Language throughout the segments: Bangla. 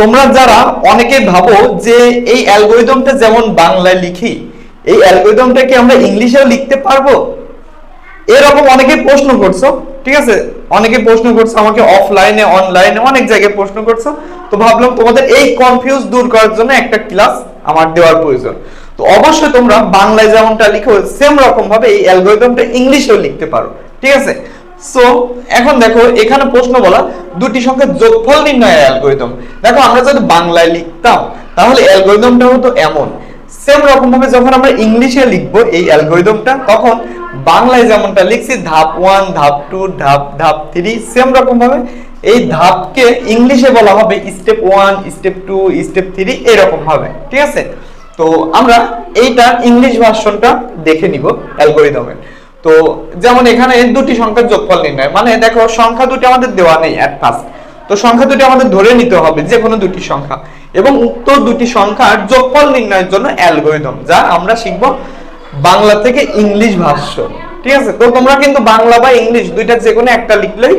তোমরা যারা অনেকে ভাবো যে এই অ্যালগোরিদমটা যেমন বাংলায় লিখি, এই অ্যালগোরিদমটা কি আমরা ইংলিশেও লিখতে পারব? এরকম অনেকে প্রশ্ন করছ, ঠিক আছে? অনেকে প্রশ্ন করছ, আমাকে অফলাইনে অনলাইনে অনেক জায়গায় প্রশ্ন করছ। তো ভাবলাম তোমাদের এই কনফিউজ দূর করার জন্য একটা ক্লাস আমার দেওয়ার প্রয়োজন। তো অবশ্যই তোমরা বাংলায় যেমনটা লিখো সেম রকম ভাবে এই অ্যালগোরিদমটা ইংলিশেও লিখতে পারো, ঠিক আছে? সো এখন দেখো, এখানে প্রশ্ন বলা, দুটি সংখ্যার যোগফল নির্ণয়ের অ্যালগোরিদম। দেখো, আমরা যদি বাংলায় লিখতাম, তাহলে অ্যালগোরিদমটা হতো এমন। সেম রকম ভাবে যখন আমরা ইংলিশে লিখব এই অ্যালগোরিদমটা, তখন বাংলায় যেমনটা লিখছি, ধাপ ওয়ান ধাপ টু ধাপ ধাপ থ্রি সেম রকম ভাবে এই ধাপকে ইংলিশে বলা হবে step one step two step three এরকম ভাবে ঠিক আছে? তো আমরা এইটার ইংলিশ ভার্সনটা দেখে নিব অ্যালগোরিদমের তো যেমন এখানে দুটি সংখ্যার যোগফল নির্ণয় মানে দেখো সংখ্যা দুটি আমাদের দেওয়া নেই অ্যাট ফার্স্ট তো সংখ্যা দুটি আমাদের ধরে নিতে হবে যে কোনো দুটি সংখ্যা। এবং উক্ত দুটি সংখ্যার যোগফল নির্ণয়ের জন্য অ্যালগোরিদম, যা আমরা শিখব বাংলা থেকে ইংলিশ ভাষ্য। ঠিক আছে? তো তোমরা কিন্তু বাংলা বা ইংলিশ দুইটা যে কোনো একটা লিখলেই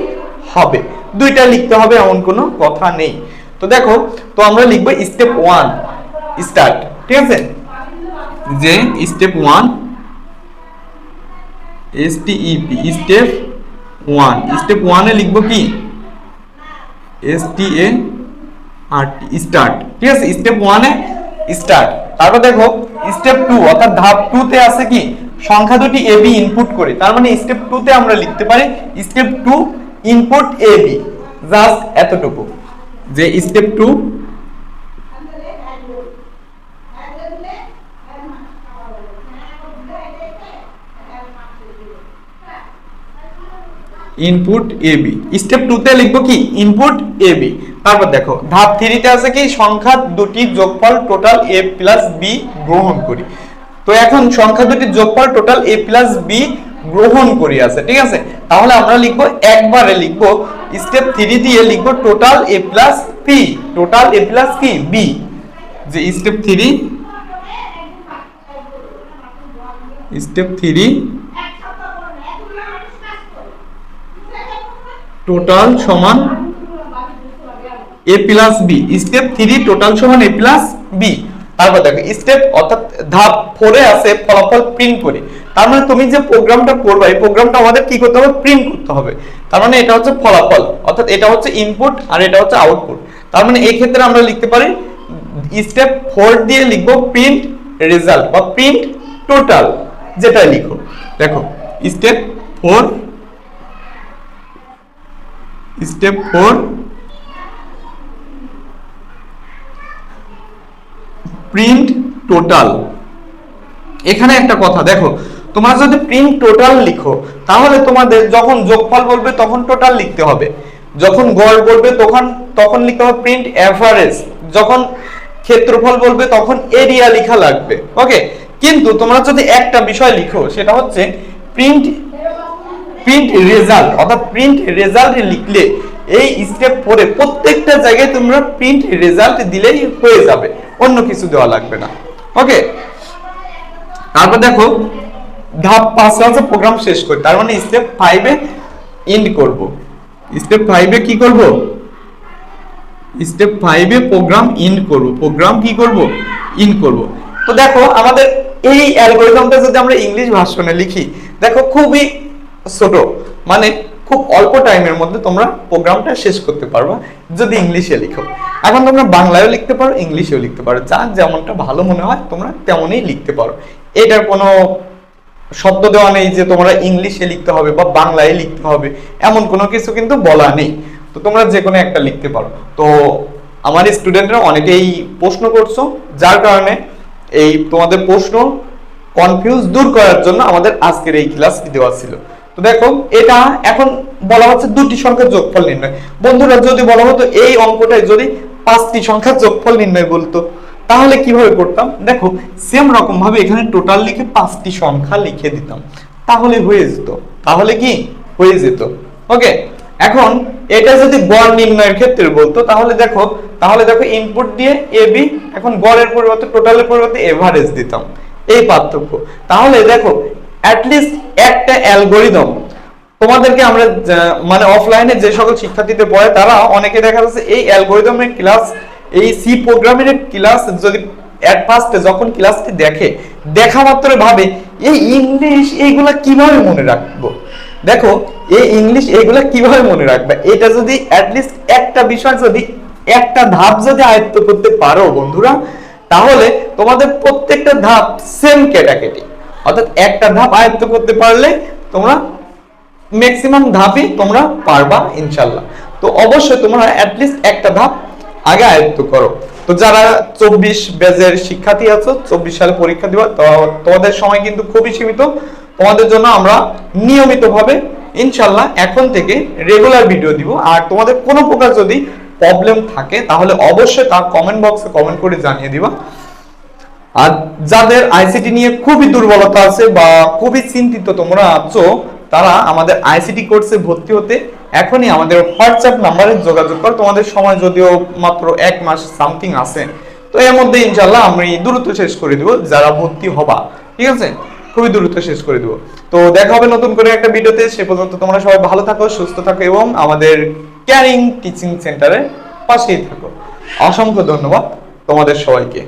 হবে। দুইটা লিখতে হবে এমন কোনো কথা নেই। তো দেখো, তো আমরা লিখব স্টেপ ওয়ান স্টার্ট ঠিক আছে? যে step one S T E P step one step ওয়ানে লিখব কি? এস টি এ আর স্টার্ট ঠিক আছে স্টেপ ওয়ানে স্টার্ট তারপর দেখো স্টেপ টু অর্থাৎ ধাপ টু তে আছে কি? সংখ্যা দুটি এ বি ইনপুট করে। তার মানে স্টেপ টু তে আমরা লিখতে পারি step two input A B just এতটুকু। যে step two input A B step two তে লিখব কি? ইনপুট এ বি তারপর দেখো, ধাপ থ্রিতে আছে কি? সংখ্যা দুটি যোগফল টোটাল এ প্লাস বি গ্রহণ করি। তো এখন সংখ্যা দুটির যোগফল টোটাল এ প্লাস বি গ্রহণ করি আছে, ঠিক আছে? তাহলে আমরা লিখব, একবারে লিখব স্টেপ থ্রি দিয়ে লিখব total A plus P total A plus কি? বি যে step three step three total সমান A plus B. Step three total সমান এ প্লাস বি। তারপর দেখো, স্টেপ অর্থাৎ ধাপ ফোরে আছে ফলাফল প্রিন্ট করে। তার মানে তুমি যে প্রোগ্রামটা করবে, এই প্রোগ্রামটা আমাদের কি করতে হবে? প্রিন্ট করতে হবে। তার মানে এটা হচ্ছে ফলাফল। অর্থাৎ এটা হচ্ছে ইনপুট আর এটা হচ্ছে আউটপুট তার মানে এই ক্ষেত্রে আমরা লিখতে পারি, স্টেপ ফোর দিয়ে লিখব প্রিন্ট রেজাল্ট বা প্রিন্ট টোটাল যেটা লিখো। দেখো, step four step four. Print total. এখানে একটা কথা, দেখো, তোমরা যদি প্রিন্ট টোটাল লিখো, তাহলে তোমাদের যখন যোগফল বলবে, তখন টোটাল লিখতে হবে। যখন গড় বলবে, তখন তখন লিখতে হবে প্রিন্ট এভারেজ। যখন ক্ষেত্রফল বলবে, তখন এরিয়া লেখা লাগবে। ওকে? কিন্তু তোমরা যদি একটা বিষয় লিখো, সেটা হচ্ছে প্রিন্ট প্রিন্ট রেজাল্ট অর্থাৎ প্রিন্ট রেজাল্ট লিখলে, এই স্টেপ পরে প্রত্যেকটা জায়গায় তোমরা প্রিন্ট রেজাল্ট দিলেই হয়ে যাবে, অন্য কিছু দেওয়া লাগবে না। ওকে তারপর দেখো, ধাপ পাঁচ আছে প্রোগ্রাম শেষ করি, তার মানে স্টেপ ফাইভে এন্ড করব। স্টেপ ফাইভে কি করব? স্টেপ ফাইভে প্রোগ্রাম ইন্ড করব। প্রোগ্রাম কি করব? ইন করব। তো দেখো, আমাদের এই অ্যালগোরিদমটা যদি আমরা ইংলিশ ভার্সনে লিখি, দেখো খুবই ছোট। মানে খুব অল্প টাইমের মধ্যে তোমরা প্রোগ্রামটা শেষ করতে পারবা যদি ইংলিশে লিখো। এখন তোমরা বাংলায়ও লিখতে পারো, ইংলিশেও লিখতে পারো। যার যেমনটা ভালো মনে হয়, তোমরা তেমনই লিখতে পারো। এটার কোনো শব্দ দেওয়া নেই যে তোমরা ইংলিশে লিখতে হবে বা বাংলায় লিখতে হবে। এমন কোনো কিছু কিন্তু বলা নেই। তো তোমরা যে কোনো একটা লিখতে পারো। তো আমার স্টুডেন্টরা অনেকেই প্রশ্ন করছ, যার কারণে এই তোমাদের প্রশ্ন কনফিউজ দূর করার জন্য আমাদের আজকের এই ক্লাসটি দেওয়া ছিল। তো দেখো, এটা এখন বলা হচ্ছে দুটি সংখ্যার যোগফল নির্ণয়। বন্ধুরা, যদি বলা হতো এই অঙ্কটায় যদি পাঁচটি সংখ্যার যোগফল নির্ণয় বলতো, তাহলে কীভাবে করতাম? দেখো সেম রকম ভাবে এখানে টোটাল লিখে পাঁচটি সংখ্যা লিখে দিতাম। তাহলে হয়ে যেত। তাহলে কি? হয়ে যেত। ওকে এখন এটা যদি গড় নির্ণয়ের ক্ষেত্রে বলতো, তাহলে দেখো তাহলে দেখো ইনপুট দিয়ে এ বি এখন গড়ের পরিবর্তে টোটালের পরিবর্তে এভারেজ দিতাম। এই পার্থক্য। তাহলে দেখো অ্যাটলিস্ট একটা অ্যালগোরিদম তোমাদেরকে আমরা মানে অফলাইনে যে সকল শিক্ষার্থীদের পড়ে, তারা অনেকে দেখা যাচ্ছে এই অ্যালগোরিদমের ক্লাস এই সি প্রোগ্রামের ক্লাস যদি ফার্স্টে যখন ক্লাসটি দেখে, দেখা মাত্র ভাবে, এই ইংলিশ এইগুলা কীভাবে মনে রাখব? দেখো, এই ইংলিশ এইগুলা কীভাবে মনে রাখবে? এটা যদি অ্যাটলিস্ট একটা বিষয় যদি, একটা ধাপ যদি আয়ত্ত করতে পারো বন্ধুরা, তাহলে তোমাদের প্রত্যেকটা ধাপ সেম ক্যাটাগরি অর্থাৎ একটা ধাপ আয়ত্ত করতে পারলে তোমরা ম্যাক্সিমাম ধাপই তোমরা পারবা ইনশাল্লাহ তো অবশ্যই তোমরা অ্যাটলিস্ট একটা ধাপ আগে আয়ত্ত করো। তো যারা চব্বিশ ব্যাচের শিক্ষার্থী আছো, চব্বিশ সালে পরীক্ষা দিবা, তো তোমাদের সময় কিন্তু খুবই সীমিত। তোমাদের জন্য আমরা নিয়মিতভাবে ইনশাল্লাহ এখন থেকে রেগুলার ভিডিও দিব। আর তোমাদের কোনো প্রকার যদি প্রবলেম থাকে, তাহলে অবশ্যই তার কমেন্ট বক্সে কমেন্ট করে জানিয়ে দিবা। আর যাদের আইসিটি নিয়ে খুবই দুর্বলতা আছে বা খুবই চিন্তিত তোমরা আছো, তারা আমাদের আইসিটি কোর্সে ভর্তি হতে এখনই আমাদের হোয়াটসঅ্যাপ নাম্বারে যোগাযোগ কর। তোমাদের সময় যদিও মাত্র এক মাস সামথিং আছে, তো এর মধ্যে ইনশাল্লাহ আমি দ্রুত শেষ করে দিব, যারা ভর্তি হবা, ঠিক আছে? খুবই দ্রুত শেষ করে দিব। তো দেখা হবে নতুন করে একটা ভিডিওতে, সে পর্যন্ত তোমরা সবাই ভালো থাকো, সুস্থ থাকো এবং আমাদের ক্যারিং টিচিং সেন্টারে পাশেই থাকো। অসংখ্য ধন্যবাদ তোমাদের সবাইকে।